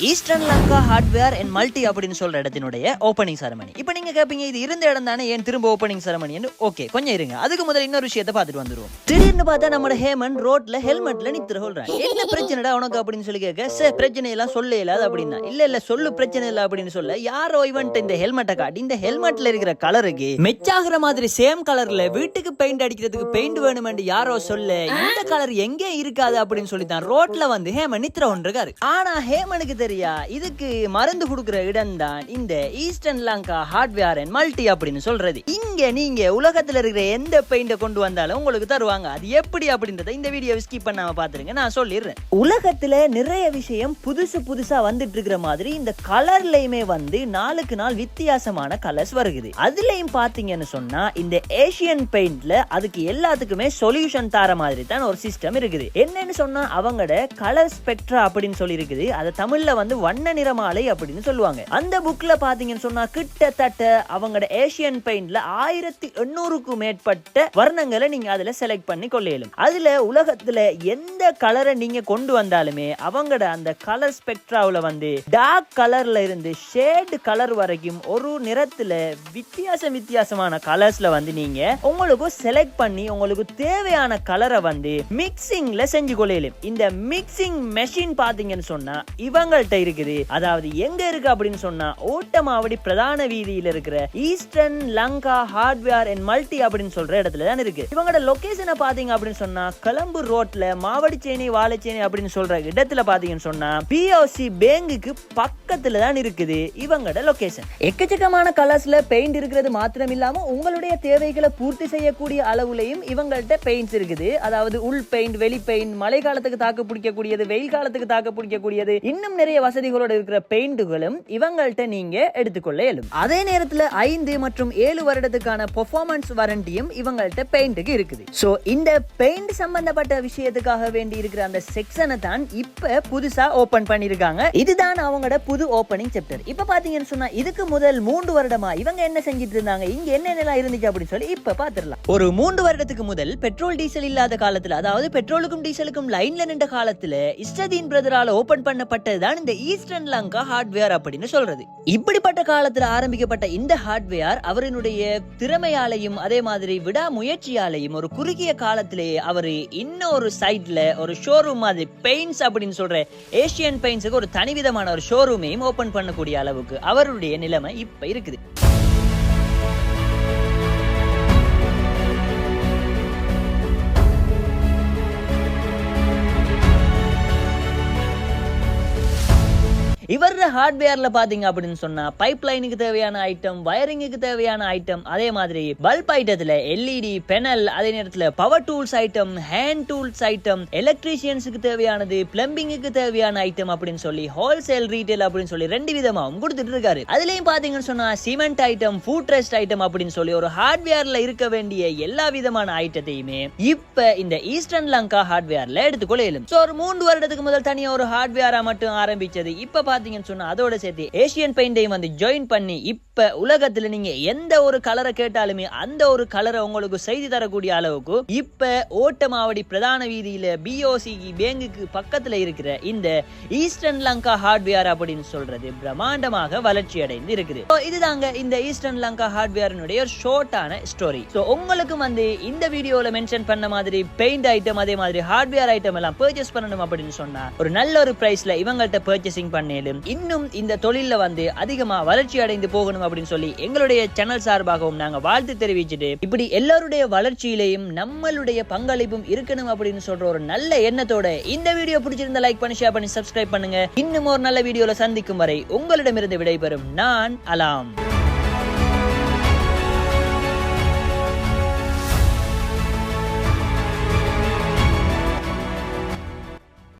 Eastern Lanka hardware and multi அப்படின்னு சொல்ற இடத்தினுடைய ஓப்பனிங் செரமனி இப்போ நீங்க கேப்பீங்க இது இருந்த இடம் தானே ஏன் திரும்ப ஓப்பனிங் செரமனி ஓகே கொஞ்சம் இருங்க. அதுக்கு முதல்ல இன்னொரு விஷயத்தை பார்த்துட்டு வந்துருவோம். திடீர்னு பார்த்தா நம்ம ஹேமன் ரோட்ல ஹெல்மெட்ல நித்திர சொல்றான். என்ன பிரச்சனைடா உனக்கு அப்படின்னு சொல்லி கேட்க சே பிரச்சனை எல்லாம் சொல்ல இல்லாத அப்படின்னா. இல்ல இல்ல சொல்லு பிரச்சனை இல்லை அப்படின்னு சொல்ல யாரோ இவன்ட்டு இந்த ஹெல்மெட்டை காட்டி இந்த ஹெல்மெட்ல இருக்கிற கலருக்கு மெச்சாகிற மாதிரி சேம் கலர்ல வீட்டுக்கு பெயிண்ட் அடிக்கிறதுக்கு பெயிண்ட் வேணுமென்று யாரோ சொல்ல இந்த கலர் எங்கே இருக்காது அப்படின்னு சொல்லி தான் ரோட்ல வந்து ஹேமன் நித்திர ஒன்றிருக்காரு ஆனா ஹேமனுக்கு தெரியா இதுக்கு மருந்து கொடுக்கிற இடம் தான் இந்த eastern Lanka hardware and multi அப்படின்னு சொல்றது. இங்க நீங்க உலகத்துல இருக்கிற எந்த பெயிண்ட கொண்டு வந்தாலும் உங்களுக்கு தருவாங்க. அது எப்படி அப்படின்றத இந்த வீடியோ ஸ்கிப் பண்ணாம பாத்துருங்க நான் சொல்லிடுறேன். உலகத்துல நிறைய விஷயம் புதுசு புதுசா வந்துட்டு இருக்கிற மாதிரி இந்த கலர்லயுமே வந்து நாளுக்கு நாள் வித்தியாசமான கலர்ஸ் வருகுது. அதுலயும் பாத்தீங்கன்னு சொன்னா இந்த ஏசியன் பெயிண்ட்ல அதுக்கு எல்லாத்துக்குமே சொல்யூஷன் தர மாதிரி தான் ஒரு சிஸ்டம் இருக்குது. என்னன்னு சொன்னா அவங்களோட கலர் ஸ்பெக்ட்ரா அப்படின்னு சொல்லி இருக்குது அதை தமிழ்ல வந்து வண்ண நிறமாலை அப்படின்னு சொல்லுவாங்க. அந்த புக்ல பாத்தீங்கன்னு சொன்னா கிட்டத்தட்ட அவங்களோட ஏசியன் பெயிண்ட்ல ஆயிரத்தி எண்ணூறுக்கும் மேற்பட்ட வர்ணங்களை நீங்க அதுல செலக்ட் பண்ணி கொள்ளையிலும். அதுல உலகத்துல எந்த கலரை நீங்க கொண்டு வந்தாலுமே அவங்களோட அந்த கலர் ஸ்பெக்ட்ராவில் வந்து டார்க் கலர்ல இருந்து ஷேட் கலர் வரைக்கும் ஒரு நிறத்துல வித்தியாசம் வித்தியாசமான கலர்ஸ்ல வந்து நீங்க உங்களுக்கு செலக்ட் பண்ணி உங்களுக்கு தேவையான கலரை வந்து மிக்சிங்ல செஞ்சு கொள்ளையிலும். இந்த மிக்சிங் மெஷின் பாத்தீங்கன்னு சொன்னா இவங்க இவங்கள்ட்ட இருக்குது. அதாவது எங்க இருக்கு அப்படின்னு சொன்னா ஓட்டமாவடி பிரதான வீதியில இருக்கிற eastern Lanka hardware and multi அப்படின்னு சொல்ற இடத்துல தான் இருக்கு. இவங்களோட லொகேஷனை பாத்தீங்க அப்படின்னு சொன்னா கலம்பு ரோட்ல மாவடிச்சேனி வாழைச்சேனி அப்படின்னு சொல்ற இடத்துல பாத்தீங்கன்னு சொன்னா பிஓசி பேங்குக்கு பக்கத்துல தான் இருக்குது இவங்களோட லொகேஷன் எக்கச்சக்கமான கலர்ஸ்ல பெயிண்ட் இருக்கிறது மாத்திரம் இல்லாம உங்களுடைய தேவைகளை பூர்த்தி செய்யக்கூடிய அளவுலையும் இவங்கள்ட்ட பெயிண்ட்ஸ் இருக்குது. அதாவது உள் பெயிண்ட் வெளி பெயிண்ட் மழை காலத்துக்கு தாக்கு பிடிக்கக்கூடியது வெயில் காலத்துக்கு தாக்கு பிடிக்கக்கூடியது இன்னும் நிறைய வசதிகளோட இருக்கிற பெயிண்டுகளும் இவங்கள்ட்ட நீங்க எடுத்துக்கொள்ள இயலும். அதே நேரத்துல ஐந்து மற்றும் ஏழு வருடத்துக்கான பெர்ஃபார்மன்ஸ் வாரண்டியும் இவங்கள்ட்ட பெயிண்ட்டுக்கு இருக்குது. சோ இந்த பெயிண்ட் சம்பந்தப்பட்ட விஷயத்துக்காக வேண்டி இருக்கிற அந்த செக்ஷனை தான் இப்ப புதுசா ஓபன் பண்ணிருக்காங்க இதுதான் அவங்களோட புது ஓபனிங் சாப்டர் இப்ப பாத்தீங்கன்னு சொன்னா இதுக்கு முதல் மூன்று வருடமா இவங்க என்ன செஞ்சிட்டு இருந்தாங்க? இங்க என்னென்னலாம் இருந்துச்சு அப்படின்னு சொல்லி இப்ப பாத்துடலாம். ஒரு மூன்று வருடத்துக்கு முதல் பெட்ரோல் டீசல் இல்லாத காலத்துல அதாவது பெட்ரோலுக்கும் டீசலுக்கும் லைன்ல நின்ற காலத்துல இஸ்டதீன் பிரதரால ஓபன் பண்ணப்பட்டதுதான் இந்த ஈஸ்டர்ன் லங்கா ஹார்ட்வேர் அப்படின்னு சொல்றது. இப்படிப்பட்ட காலத்துல ஆரம்பிக்கப்பட்ட இந்த ஹார்ட்வேர் அவரினுடைய திறமையாலையும் அதே மாதிரி விடாமுயற்சியாலையும் ஒரு குறுகிய காலத்திலேயே அவர் இன்னொரு சைட்ல ஒரு ஷோரூம் மாதிரி பெயிண்ட்ஸ் அப்படின்னு சொல்ற ஏசியன் பெயிண்ட்ஸுக்கு ஒரு தனிவிதமான ஒரு ஷோரூமே ஓபன் பண்ணக்கூடிய அளவுக்கு அவருடைய நிலைமை இப்ப இருக்குது. இவர் ஹார்ட்வேர்ல பாத்தீங்க அப்படின்னு சொன்னா பைப் லைனுக்கு தேவையான ஐட்டம் வயரிங்குக்கு தேவையான ஐட்டம் அதே மாதிரி பல்ப் ஐட்டத்துல எல்இடி பெனல் அதே நேரத்துல power tools item hand tools item எலக்ட்ரீஷியன்ஸுக்கு தேவையானது பிளம்பிங்குக்கு தேவையான ஐட்டம் அப்படின்னு சொல்லி ஹோல்சேல் ரீட்டைல் அப்படின்னு சொல்லி ரெண்டு விதமாகவும் கொடுத்துட்டு இருக்காரு. அதுலயும் பாத்தீங்கன்னு சொன்னா cement item foot rest item அப்படின்னு சொல்லி ஒரு ஹார்ட்வேர்ல இருக்க வேண்டிய எல்லா விதமான ஐட்டத்தையுமே இப்ப இந்த ஈஸ்டர்ன் லங்கா ஹார்ட்வேர்ல எடுத்துக்கொள்ள இயலும். ஸோ ஒரு மூன்று வருடத்துக்கு முதல் தனியா ஒரு ஹார்ட்வேரா மட்டும் ஆரம்பிச்சது. இப்ப பார்த்தீங்கன்னு சொன்னா அதோட சேர்த்து ஏசியன் பெயிண்டையும் வந்து ஜாயின் பண்ணி இப்ப உலகத்துல நீங்க எந்த ஒரு கலரை கேட்டாலுமே அந்த ஒரு கலரை உங்களுக்கு செய்து தரக்கூடிய அளவுக்கு இப்ப ஓட்டமாவடி பிரதான வீதியில பிஓசிக்கு பேங்குக்கு பக்கத்துல இருக்கிற இந்த ஈஸ்டர்ன் லங்கா ஹார்ட்வேர் அப்படின்னு சொல்றது பிரம்மாண்டமாக வளர்ச்சி அடைந்து இருக்குது. இதுதாங்க இந்த ஈஸ்டர்ன் லங்கா ஹார்ட்வேர்னுடைய ஒரு ஷார்ட்டான ஸ்டோரி ஸோ உங்களுக்கு வந்து இந்த வீடியோல மென்ஷன் பண்ண மாதிரி பெயிண்ட் ஐட்டம் அதே மாதிரி ஹார்ட்வேர் ஐட்டம் எல்லாம் பர்ச்சேஸ் பண்ணணும் அப்படின்னு சொன்னா ஒரு நல்ல ஒரு பிரைஸ்ல இவங்கள்ட்ட பர்ச்சேசிங் பண்ணேலும் இன்னும் இந்த தொழிலில் வந்து அதிகமா வளர்ச்சி அடைந்து போகணும் அப்படின்னு சொல்லி எங்களுடைய சேனல் சார்பாகவும் நாங்க வாழ்த்து தெரிவிச்சுட்டு இப்படி எல்லாருடைய வளர்ச்சியிலையும் நம்மளுடைய பங்களிப்பும் இருக்கணும் அப்படின்னு சொல்ற ஒரு நல்ல எண்ணத்தோட இந்த வீடியோ பிடிச்சிருந்தா லைக் பண்ணி ஷேர் பண்ணி சப்ஸ்கிரைப் பண்ணுங்க. இன்னும் ஒரு நல்ல வீடியோல சந்திக்கும் வரை உங்களிடமிருந்து விடைபெறும். நான் அலாம்.